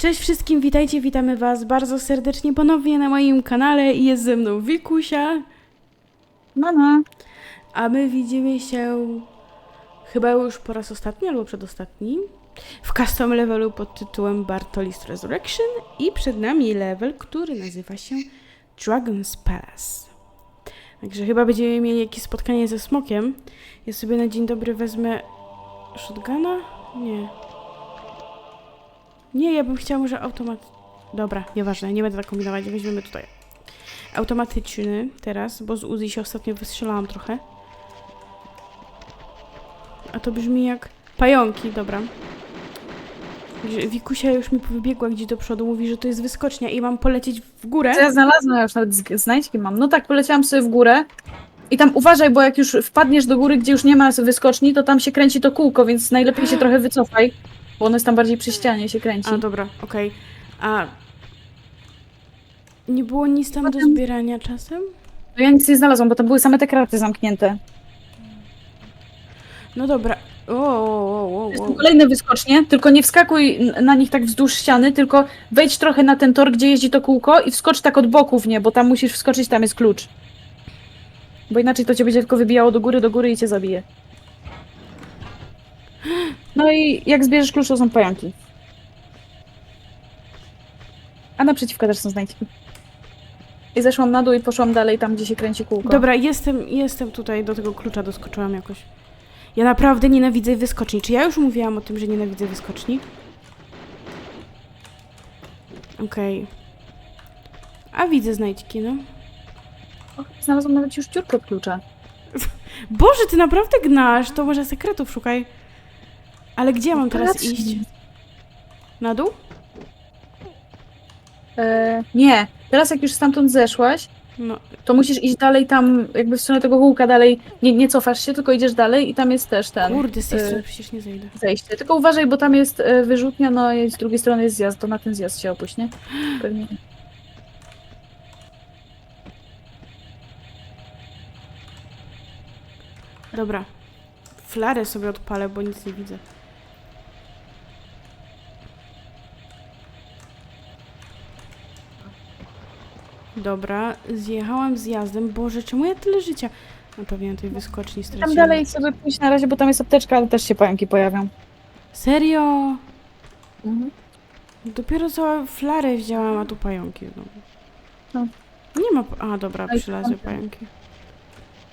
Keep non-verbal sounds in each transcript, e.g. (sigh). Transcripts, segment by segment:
Cześć wszystkim, witajcie, witamy Was bardzo serdecznie ponownie na moim kanale i jest ze mną Wikusia, Mama. a my widzimy się chyba już po raz ostatni albo przedostatni w custom levelu pod tytułem Bartolist Resurrection i przed nami level, który nazywa się Dragon's Palace. Także chyba będziemy mieli jakieś spotkanie ze smokiem. Ja sobie na dzień dobry wezmę shotguna? Nie. Nie, ja bym chciała może automat... Dobra, nieważne, nie będę tak kombinować, weźmiemy tutaj. Automatyczny teraz, bo z Uzi się ostatnio wystrzelałam trochę. A to brzmi jak pająki, dobra. Wikusia już mi wybiegła gdzieś do przodu, mówi, że to jest wyskocznia i mam polecieć w górę. Ja znalazłam, ja już nawet znajdźki mam. No tak, poleciałam sobie w górę. I tam uważaj, bo jak już wpadniesz do góry, gdzie już nie ma wyskoczni, to tam się kręci to kółko, więc najlepiej się (gasps) trochę wycofaj. Bo ono jest tam bardziej przy ścianie się kręci. A, dobra, okej. A... Nie było nic tam do Potem- zbierania czasem? No ja nic nie znalazłam, bo tam były same te kraty zamknięte. No dobra. O, o, o, o, Są o. kolejne wyskocznie, tylko nie wskakuj n- na nich tak wzdłuż ściany, tylko wejdź trochę na ten tor, gdzie jeździ to kółko i wskocz tak od boku w nie, bo tam musisz wskoczyć, tam jest klucz. Bo inaczej to cię będzie tylko wybijało do góry, do góry i cię zabije. No i jak zbierzesz klucz, to są pająki. A naprzeciwko też są znajdźki. I zeszłam na dół i poszłam dalej tam, gdzie się kręci kółko. Dobra, jestem, jestem tutaj, do tego klucza doskoczyłam jakoś. Ja naprawdę nienawidzę wyskoczni. Czy ja już mówiłam o tym, że nienawidzę wyskoczni? Okej. A widzę znajdźki, no. O, Znalazłam nawet już dziurkę od klucza. (laughs) Boże, ty naprawdę gnasz! To może sekretów szukaj. Ale gdzie mam teraz iść? Na dół? E, nie, teraz jak już stamtąd zeszłaś, No, to musisz iść dalej tam, jakby w stronę tego kółka dalej, nie, nie cofasz się, tylko idziesz dalej i tam jest też ten kurde, z tej e, strony przecież nie zejdę. zejście. Tylko uważaj, bo tam jest e, wyrzutnia, no i z drugiej strony jest zjazd, to na ten zjazd się opuść, nie? Pewnie. Dobra. Flarę sobie odpalę, bo nic nie widzę. Dobra, zjechałam zjazdem. Boże, czemu ja tyle życia? No pewnie na tej wyskoczni straciłam. Tam dalej sobie pójść na razie, bo tam jest apteczka, ale też się pająki pojawią. Serio? Mhm. Dopiero co flarę wzięłam, a tu pająki znowu. No. Nie ma... A, dobra, Ej, przylazły tam- pająki.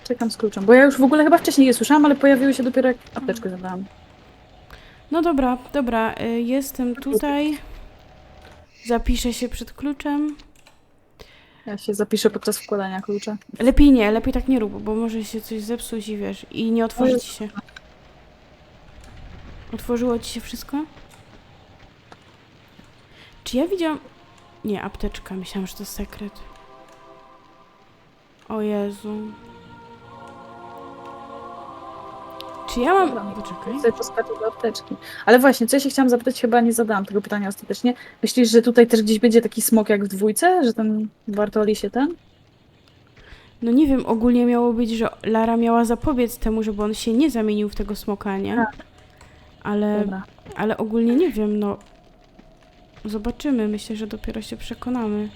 Czekam z kluczem, bo ja już w ogóle chyba wcześniej je słyszałam, ale pojawiły się dopiero jak apteczkę zadałam. No dobra, dobra, y, jestem tutaj. Zapiszę się przed kluczem. Ja się zapiszę podczas wkładania klucza. Lepiej nie, lepiej tak nie rób, bo może się coś zepsuć i wiesz, i nie otworzy ci się. Otworzyło ci się wszystko? Czy ja widziałam... Nie, apteczka, myślałam, że to sekret. O Jezu. Czy ja mam... Dobra. Sobie poskaczę do apteczki. Ale właśnie, co ja się chciałam zapytać, chyba nie zadałam tego pytania ostatecznie. Myślisz, że tutaj też gdzieś będzie taki smok jak w dwójce? Że ten Bartoli się ten? No nie wiem, ogólnie miało być, że Lara miała zapobiec temu, żeby on się nie zamienił w tego smoka, nie? Tak. Ale, Dobra. ale ogólnie nie wiem, no. Zobaczymy, myślę, że dopiero się przekonamy.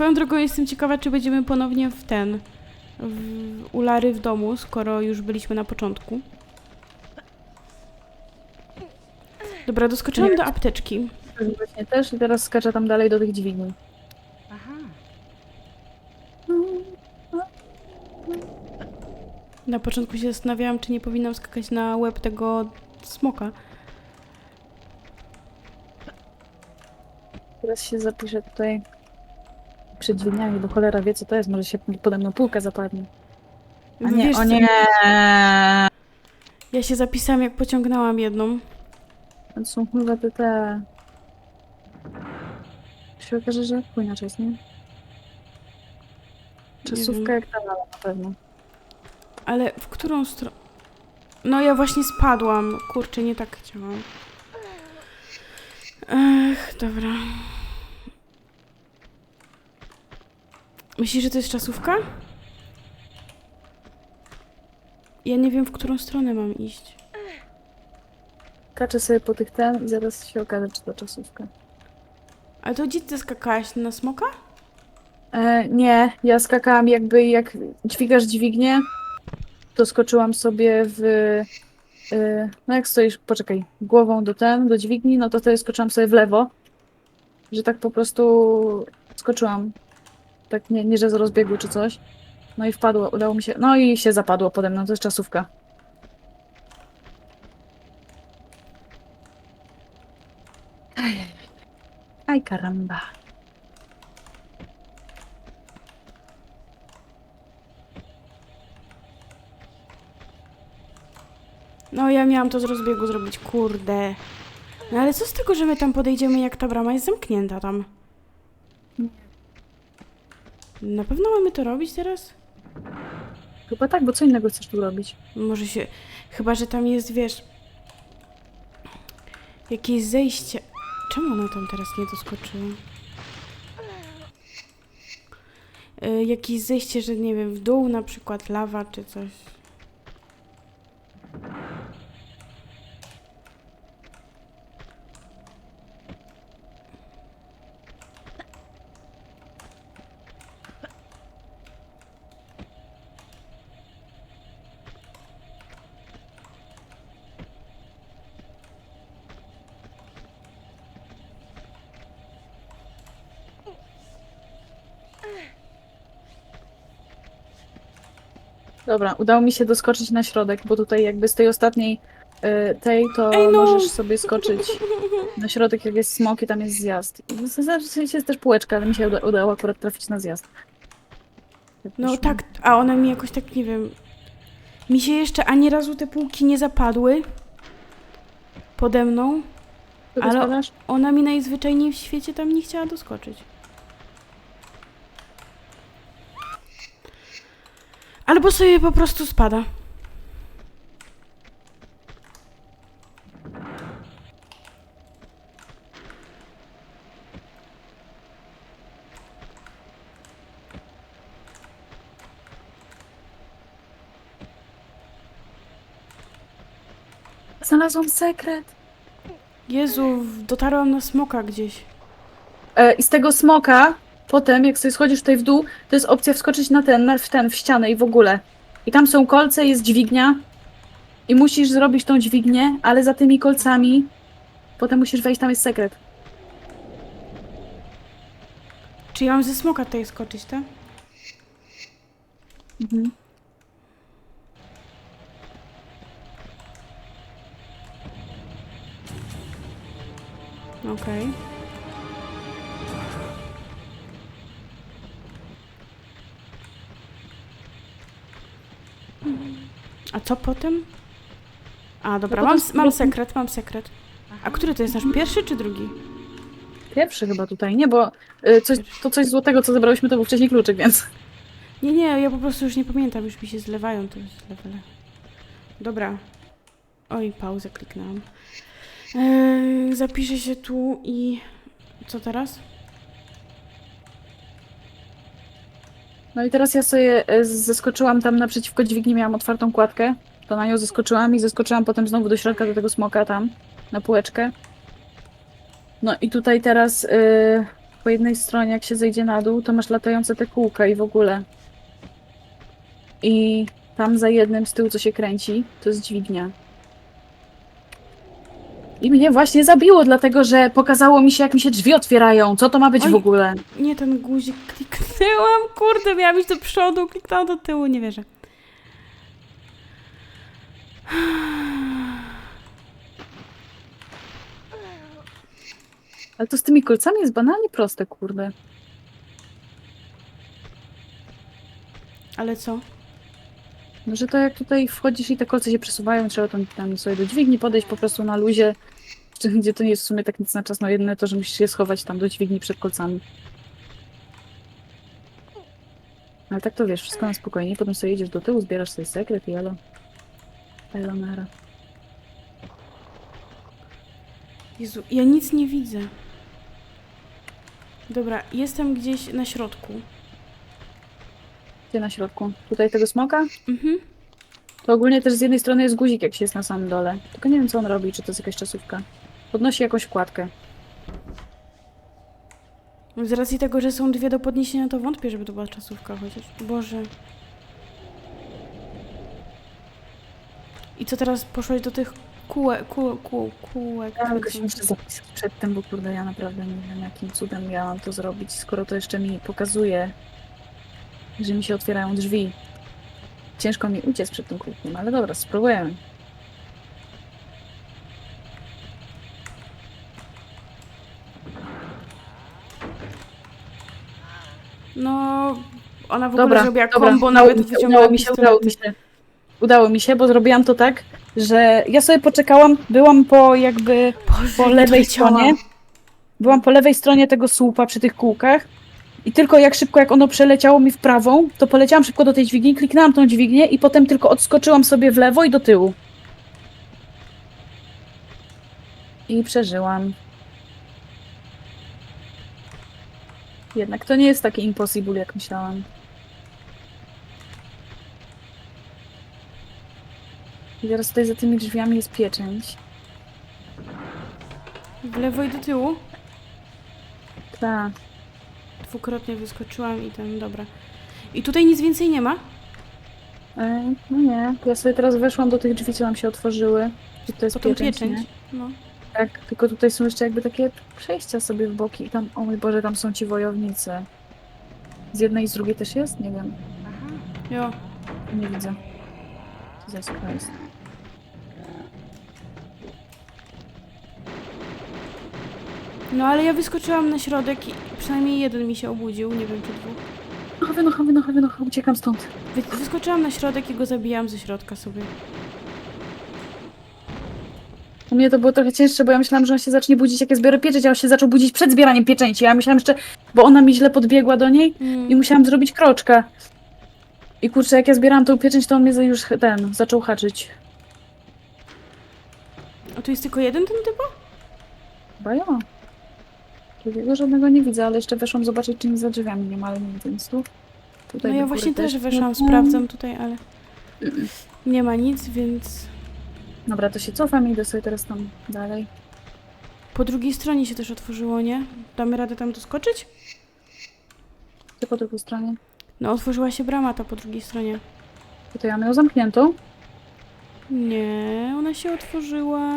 Swoją drogą jestem ciekawa, czy będziemy ponownie w ten, w, u Lary w domu, skoro już byliśmy na początku. Dobra, doskoczyłam do apteczki. Właśnie też i teraz skaczę tam dalej do tych dźwigni. Aha. Na początku się zastanawiałam, czy nie powinnam skakać na łeb tego smoka. Teraz się zapiszę tutaj przed dźwigniami, bo cholera wie co to jest. Może się pode mną półka zapadnie. A nie, Wiesz o co, nie! Ja się zapisałam, jak pociągnęłam jedną. To są chyba te te... się okaże, że inaczej jest, nie? Czasówka jak ta na pewno. Ale w którą stronę? No ja właśnie spadłam. Kurczę, nie tak chciałam. Ech, dobra. Myślisz, że to jest czasówka? Ja nie wiem, w którą stronę mam iść. Kaczę sobie po tych ten i zaraz się okaże, czy to czasówka. Ale to gdzie ty skakałaś? Na smoka? E, nie, ja skakałam jakby jak dźwigasz dźwignię, to skoczyłam sobie w... E, no jak stoisz, poczekaj, głową do ten, do dźwigni, no to wtedy skoczyłam sobie w lewo, że tak po prostu skoczyłam. Tak nie, nie że z rozbiegu czy coś. No i wpadło, udało mi się, no i się zapadło pode mną, to jest czasówka. Aj, aj karamba. No, ja miałam to z rozbiegu zrobić, kurde. No ale co z tego, że my tam podejdziemy, jak ta brama jest zamknięta tam? Na pewno mamy to robić teraz? Chyba tak, bo co innego chcesz tu robić? Może się... Chyba, że tam jest, wiesz... Jakieś zejście... Czemu ona tam teraz nie doskoczyła? Y, jakieś zejście, że nie wiem, w dół na przykład lawa czy coś. Dobra, udało mi się doskoczyć na środek, bo tutaj jakby z tej ostatniej y, tej to Ej, no! możesz sobie skoczyć na środek, jak jest smok i tam jest zjazd. W sensie jest też półeczka, ale mi się uda udało akurat trafić na zjazd. Tak No wyszło. tak, a one mi jakoś tak, nie wiem... Mi się jeszcze ani razu te półki nie zapadły pode mną. Ty ale- spadasz? Ona mi najzwyczajniej w świecie tam nie chciała doskoczyć. Albo sobie po prostu spada. Znalazłam sekret. Jezu, dotarłam na smoka gdzieś. E, I z tego smoka, potem jak sobie schodzisz tutaj w dół, to jest opcja wskoczyć na ten, na, w ten, w ścianę i w ogóle. I tam są kolce, jest dźwignia. I musisz zrobić tą dźwignię, ale za tymi kolcami potem musisz wejść, tam jest sekret. Czy ja mam ze smoka tutaj skoczyć, tak? Mhm. Okej. A co potem? A, dobra, No mam, potem- mam sekret, mam sekret. A który to jest nasz pierwszy czy drugi? Pierwszy chyba tutaj, nie, bo y, coś, to coś złotego, co zebrałyśmy, to był wcześniej kluczyk, więc... Nie, nie, ja po prostu już nie pamiętam, już mi się zlewają te levele. Dobra. Oj, pauzę kliknęłam. Eee, zapiszę się tu i... Co teraz? No i teraz ja sobie e, zeskoczyłam tam naprzeciwko dźwigni, miałam otwartą kładkę, to na nią zeskoczyłam i zeskoczyłam potem znowu do środka do tego smoka tam, na półeczkę. No i tutaj teraz y, po jednej stronie, jak się zejdzie na dół, to masz latające te kółka i w ogóle. I tam za jednym z tyłu, co się kręci, to jest dźwignia. I mnie właśnie zabiło, dlatego że pokazało mi się, jak mi się drzwi otwierają. Co to ma być Oj. w ogóle? Nie, ten guzik kliknęłam, kurde, miałam iść do przodu, kliknęłam do tyłu, nie wierzę. Ale to z tymi kolcami jest banalnie proste, kurde. Ale co? No, że to jak tutaj wchodzisz i te kolce się przesuwają, trzeba tam, tam sobie do dźwigni podejść po prostu na luzie, (laughs) gdzie to nie jest w sumie tak nic na czas, no jedyne to, że musisz się schować tam do dźwigni przed kolcami. Ale tak to wiesz, wszystko na spokojnie, potem sobie jedziesz do tyłu, zbierasz sobie sekret i elo. Elo nara. Jezu, ja nic nie widzę. Dobra, jestem gdzieś na środku. Gdzie na środku? Tutaj tego smoka? Mhm. To ogólnie też z jednej strony jest guzik, jak się jest na samym dole. Tylko nie wiem, co on robi, czy to jest jakaś czasówka. Podnosi jakąś wkładkę. Z racji tego, że są dwie do podniesienia, to wątpię, żeby to była czasówka chociaż. Boże. I co teraz poszłaś do tych kółek, kół, kół, kółek? Ja tylko się muszę zapisać przed tym, bo kurde, ja naprawdę nie wiem, jakim cudem miałam to zrobić, skoro to jeszcze mi pokazuje, że mi się otwierają drzwi. Ciężko mi uciec przed tym kółkiem, ale dobra, spróbujemy. No, ona w ogóle Dobra, zrobiła dobra, kombo, udało nawet mi się, wyciągnęła udało mi się, udało mi się. Udało mi się, bo zrobiłam to tak, że ja sobie poczekałam, byłam po jakby po lewej stronie. Byłam po lewej stronie tego słupa przy tych kółkach. I tylko jak szybko, jak ono przeleciało mi w prawą, to poleciałam szybko do tej dźwigni, kliknęłam tą dźwignię i potem tylko odskoczyłam sobie w lewo i do tyłu. I przeżyłam. Jednak to nie jest takie impossible, jak myślałam. I teraz tutaj za tymi drzwiami jest pieczęć. W lewo i do tyłu. Tak. Dwukrotnie wyskoczyłam i ten, dobra. I tutaj nic więcej nie ma? E, no nie, ja sobie teraz weszłam do tych drzwi, co nam się otworzyły. I to jest Potem pieczęć, pieczęć. nie? No. Tak, tylko tutaj są jeszcze jakby takie przejścia sobie w boki. I tam, o mój Boże, tam są ci wojownicy. Z jednej i z drugiej też jest? Nie wiem, Jo. nie widzę. Jesus Christ. No ale ja wyskoczyłam na środek i przynajmniej jeden mi się obudził, nie wiem czy dwóch. No, wynocha, wynocha, wynocha, uciekam stąd. Wy- Wyskoczyłam na środek i go zabijałam ze środka sobie. U mnie to było trochę cięższe, bo ja myślałam, że on się zacznie budzić, jak ja zbiorę pieczęć, a on się zaczął budzić przed zbieraniem pieczęci. Ja myślałam jeszcze, bo ona mi źle podbiegła do niej Mm. i musiałam zrobić kroczka. I kurczę, jak ja zbierałam tą pieczęć, to on mnie za- już ten, zaczął haczyć. A tu jest tylko jeden ten typ? Chyba ja. Drugiego żadnego nie widzę, ale jeszcze weszłam zobaczyć, czy nic za drzwiami nie ma, ale nie widzę nic tu. No Tutaj ja do właśnie też weszłam, nie. sprawdzam tutaj, ale nie ma nic, więc Dobra, to się cofam i idę sobie teraz tam dalej. po drugiej stronie się też otworzyło, nie? Damy radę tam doskoczyć? Ty po drugiej stronie. No otworzyła się brama ta po drugiej stronie. To ja mam ją zamkniętą. Nie, ona się otworzyła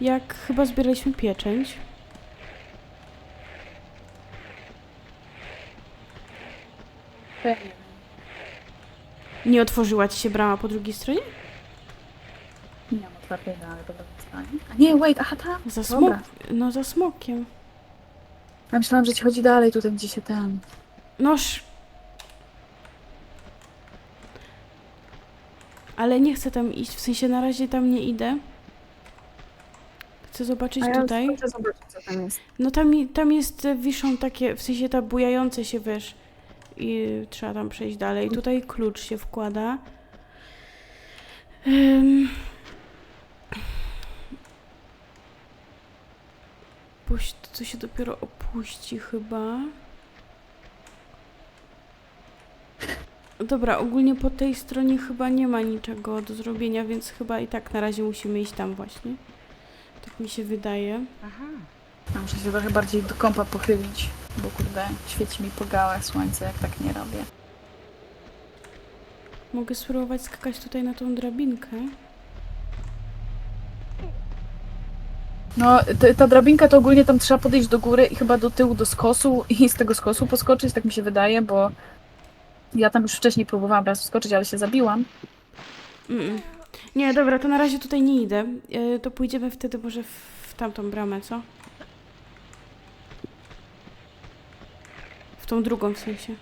jak chyba zbieraliśmy pieczęć. Nie otworzyła ci się brama po drugiej stronie? Nie mam otwartej, ale dobra, zostanie. A nie, wait, aha, tam. Za smok, Dobra. no za smokiem. Ja myślałam, że ci chodzi dalej, tutaj gdzie się ten... Noż. Ale nie chcę tam iść, w sensie na razie tam nie idę. Chcę zobaczyć A ja tutaj. chcę zobaczyć, co tam jest. No tam, i- tam jest, e, wiszą takie, w sensie ta bujające się, wiesz, i trzeba tam przejść dalej. Tutaj klucz się wkłada. Puść, to się dopiero opuści chyba. Dobra, ogólnie po tej stronie chyba nie ma niczego do zrobienia, więc chyba i tak na razie musimy iść tam właśnie. Tak mi się wydaje. Ja muszę się trochę bardziej do kąpa pochylić, bo kurde, świeci mi po gałach słońce, jak tak nie robię. Mogę spróbować skakać tutaj na tą drabinkę. No, t- ta drabinka to ogólnie tam trzeba podejść do góry i chyba do tyłu do skosu i z tego skosu poskoczyć, tak mi się wydaje, bo ja tam już wcześniej próbowałam raz wskoczyć, ale się zabiłam. Mm. Nie, dobra, to na razie tutaj nie idę. E, to pójdziemy wtedy może w tamtą bramę, co? W tą drugą w sensie.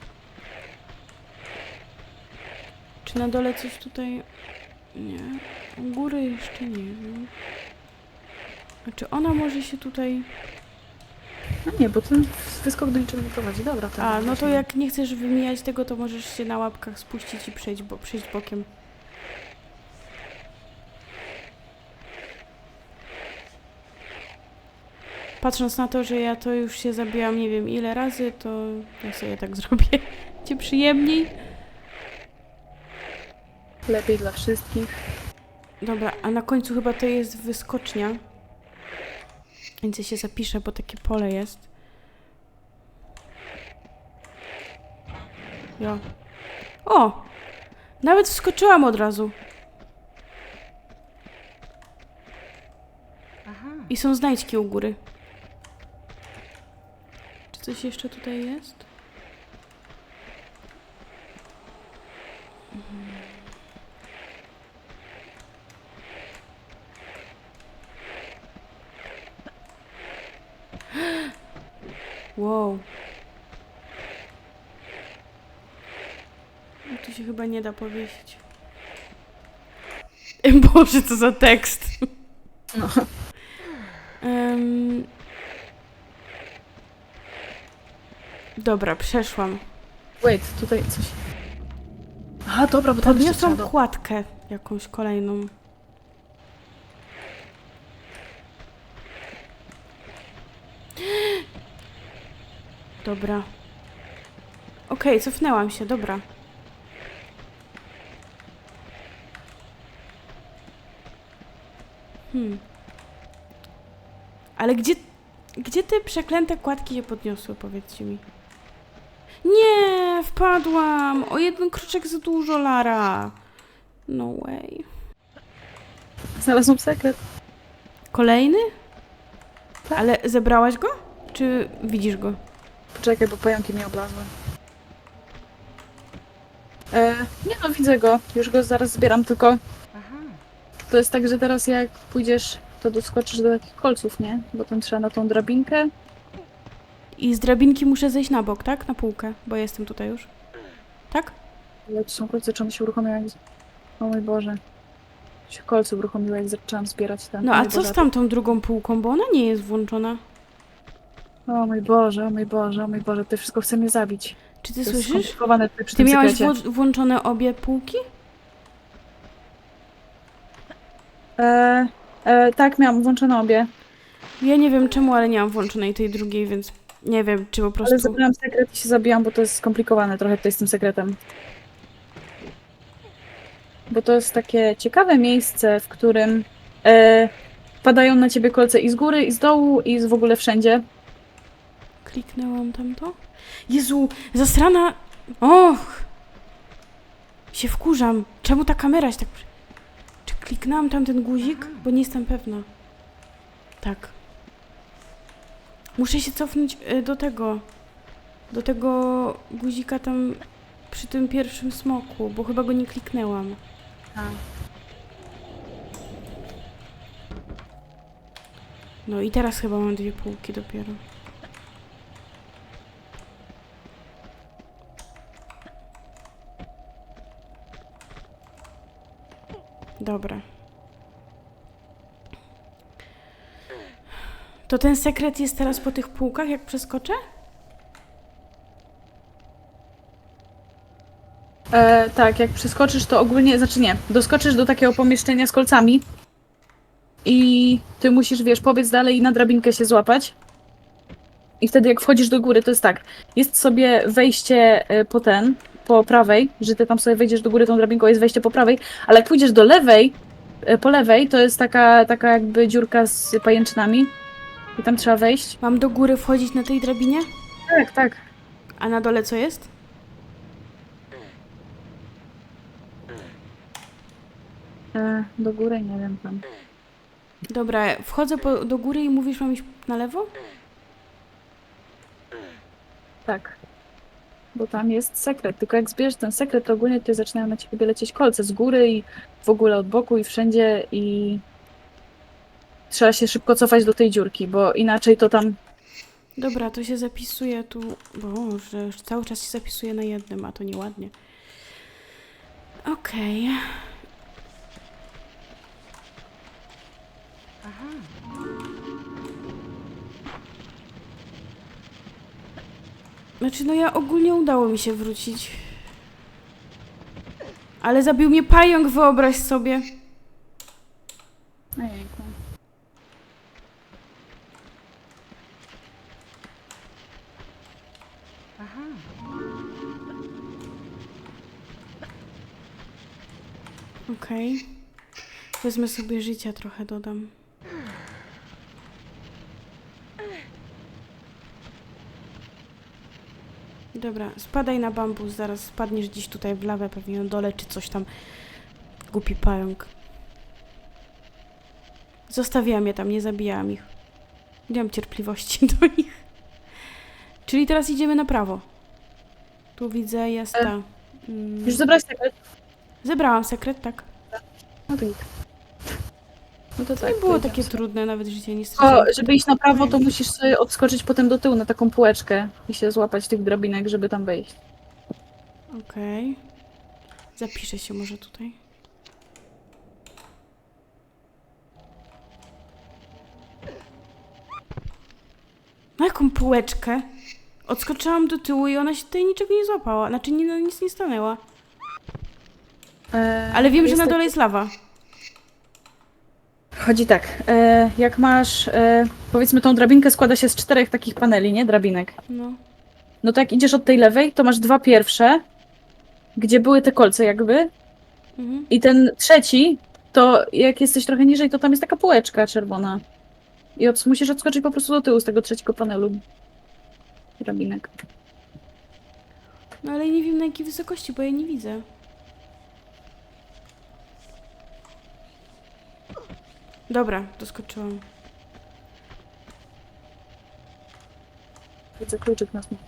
Czy na dole coś tutaj... Nie. U góry jeszcze nie wiem. A czy ona może się tutaj... No nie, bo ten wyskok do niczego nie prowadzi. Dobra, to A, no to jak nie chcesz wymijać tego, to możesz się na łapkach spuścić i przejść, bo, przejść bokiem. Patrząc na to, że ja to już się zabijam nie wiem ile razy, to ja sobie tak (laughs) zrobię. Cię przyjemniej. Lepiej dla wszystkich. Dobra, a na końcu chyba to jest wyskocznia. Więc ja się zapiszę, bo takie pole jest. Jo. O! Nawet wskoczyłam od razu. I są znajdźki u góry. Coś jeszcze tutaj jest? Wow. No tu się chyba nie da powiesić. (laughs) Boże, co za tekst. No. Em, Dobra, przeszłam. Wait, tutaj coś. Aha, dobra, bo tam jeszcze Podniosłam trzeba do- kładkę jakąś kolejną. Dobra. Okej, cofnęłam się, dobra. Hmm. Ale gdzie, gdzie te przeklęte kładki się podniosły, powiedzcie mi? Nie, wpadłam! O jeden kroczek za dużo, Lara. No way. Znalazłam sekret. Kolejny? Tak. Ale zebrałaś go? Czy widzisz go? Poczekaj, bo pająki mnie oblazły. E, nie no, widzę go. Już go zaraz zbieram, tylko to jest tak, że teraz jak pójdziesz, to doskoczysz do takich kolców, nie? Bo tam trzeba na tą drabinkę. I z drabinki muszę zejść na bok, tak? Na półkę, bo jestem tutaj już. Tak? Ale tu są kolce, czy one się uruchomiły jak... O mój Boże. Się kolce uruchomiły, jak zaczęłam zbierać ten. No a co z tamtą drugą półką, bo ona nie jest włączona. O mój Boże, o mój Boże, o mój Boże, to wszystko chce mnie zabić. Czy ty to jest słyszysz? skomplikowane tutaj przy Ty tym miałaś sekrecie. wło- włączone obie półki? E, e, tak, miałam włączone obie. Ja nie wiem czemu, ale nie mam włączonej tej drugiej, więc nie wiem, czy po Ale prostu... zabrałam sekret i się zabijam, bo to jest skomplikowane trochę tutaj z tym sekretem. Bo to jest takie ciekawe miejsce, w którym e, padają na ciebie kolce i z góry, i z dołu, i z w ogóle wszędzie. Kliknęłam tam to? Jezu, zasrana... Och! Się wkurzam. Czemu ta kamera się tak... Czy kliknęłam tam ten guzik? Bo nie jestem pewna. Tak. Muszę się cofnąć y, do tego. Do tego guzika tam przy tym pierwszym smoku, bo chyba go nie kliknęłam. No i teraz chyba mam dwie półki dopiero. Dobra. To ten sekret jest teraz po tych półkach, jak przeskoczę? E, tak, jak przeskoczysz, to ogólnie, znaczy nie, doskoczysz do takiego pomieszczenia z kolcami i ty musisz, wiesz, pobiec dalej i na drabinkę się złapać. I wtedy jak wchodzisz do góry, to jest tak, jest sobie wejście e, po ten, po prawej, że ty tam sobie wejdziesz do góry tą drabinką, jest wejście po prawej, ale jak pójdziesz do lewej, e, po lewej, to jest taka, taka jakby dziurka z pajęczynami i tam trzeba wejść. Mam do góry wchodzić na tej drabinie? Tak, tak. A na dole co jest? E, do góry, nie wiem tam. Dobra, wchodzę po, do góry i mówisz, mam iść na lewo? Tak. Bo tam jest sekret. Tylko jak zbierzesz ten sekret, to ogólnie tutaj zaczynają na ciebie lecieć kolce z góry i w ogóle od boku i wszędzie i trzeba się szybko cofać do tej dziurki, bo inaczej to tam Dobra, to się zapisuje tu. Boże, już cały czas się zapisuje na jednym, a to nieładnie. Okej. Znaczy, no ja ogólnie udało mi się wrócić. Ale zabił mnie pająk, wyobraź sobie. Okej. Wezmę sobie życia trochę, dodam. Dobra, spadaj na bambus, zaraz spadniesz gdzieś tutaj w lawę, pewnie na dole, czy coś tam. Głupi pająk. Zostawiłam je tam, nie zabijałam ich. Nie mam cierpliwości (laughs) do nich. Czyli teraz idziemy na prawo. Tu widzę, jest ta... Mm, Już zebrać sekret? Zebrałam sekret, tak. No to, no to tak. nie było to takie trudne, nawet życie nie O, żeby iść na prawo, to musisz sobie odskoczyć potem do tyłu na taką półeczkę i się złapać tych drabinek, żeby tam wejść. Okej. Zapiszę się może tutaj. Na jaką półeczkę? Odskoczyłam do tyłu i ona się tutaj niczego nie złapała. Znaczy nie, no, nic nie stanęła. E, Ale wiem, że na dole jest lawa. Chodzi tak, e, jak masz, e, powiedzmy tą drabinkę składa się z czterech takich paneli, nie? Drabinek. No. No to jak idziesz od tej lewej, to masz dwa pierwsze, gdzie były te kolce jakby, Mhm. i ten trzeci, to jak jesteś trochę niżej, to tam jest taka półeczka czerwona. I od, musisz odskoczyć po prostu do tyłu z tego trzeciego panelu. Drabinek. No ale nie wiem na jakiej wysokości, bo ja nie widzę. Dobra, doskoczyłam. Widzę kluczyk na smoku.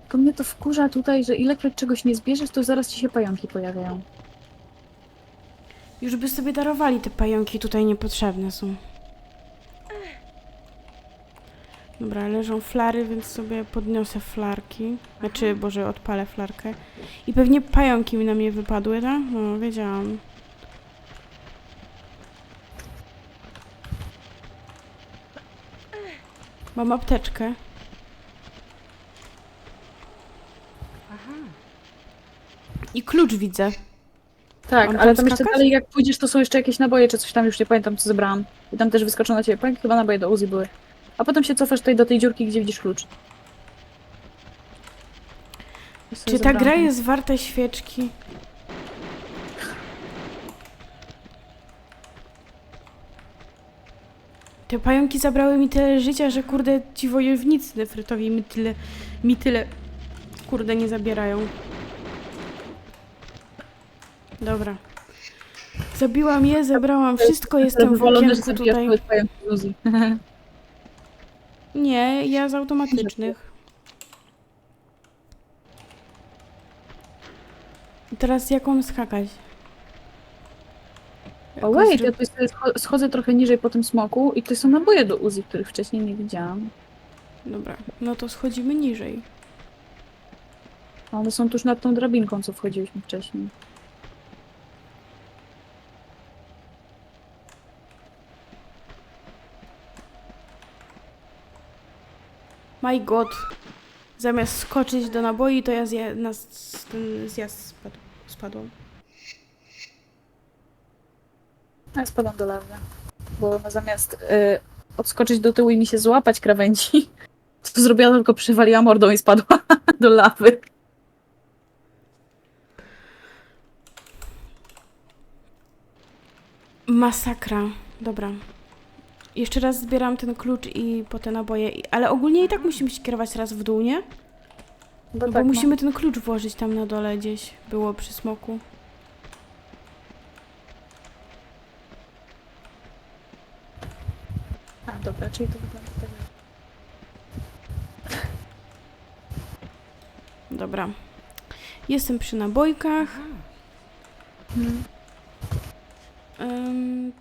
Tylko mnie to wkurza tutaj, że ilekroć czegoś nie zbierzesz, to zaraz ci się pająki pojawiają. Już by sobie darowali te pająki, tutaj niepotrzebne są. Dobra, leżą flary, więc sobie podniosę flarki. Znaczy, boże, odpalę flarkę. I pewnie pająki mi na mnie wypadły, tak? No, wiedziałam. Mam apteczkę. I klucz widzę. Tak, Mam ale tam tam jeszcze skakać? dalej jak pójdziesz, to są jeszcze jakieś naboje czy coś tam, już nie pamiętam co zebrałam. I tam też wyskoczą na ciebie pająki, chyba naboje do Uzi były. A potem się cofasz tutaj do tej dziurki, gdzie widzisz klucz. Sobie Czy ta zebrałam. gra jest warta świeczki? Te pająki zabrały mi tyle życia, że kurde ci wojownicy nefrytowi mi tyle, mi tyle kurde nie zabierają. Dobra. Zabiłam je, zebrałam wszystko, jestem w okienku tutaj. Nie, ja z automatycznych. I teraz jaką skakać? O wait, ja tutaj sobie scho- schodzę trochę niżej po tym smoku i to są naboje do Uzi, których wcześniej nie widziałam. Dobra, no to schodzimy niżej. One są tuż nad tą drabinką, co wchodziliśmy wcześniej. My god. Zamiast skoczyć do naboi, to ja zje, na s- ten zjazd spadł, spadłam. Ja spadam do lawy. Bo zamiast y, odskoczyć do tyłu i mi się złapać krawędzi, (laughs) to zrobiłam tylko przywaliła mordą i spadła (laughs) do lawy. Masakra. Dobra. Jeszcze raz zbieram ten klucz i po te naboje. I- Ale ogólnie i tak musimy się kierować raz w dół, nie? Bo No tak, bo musimy ten klucz włożyć tam na dole gdzieś. Było przy smoku. Czyli to wygląda tak. Dobra. Jestem przy nabojkach. Mhm. Ym,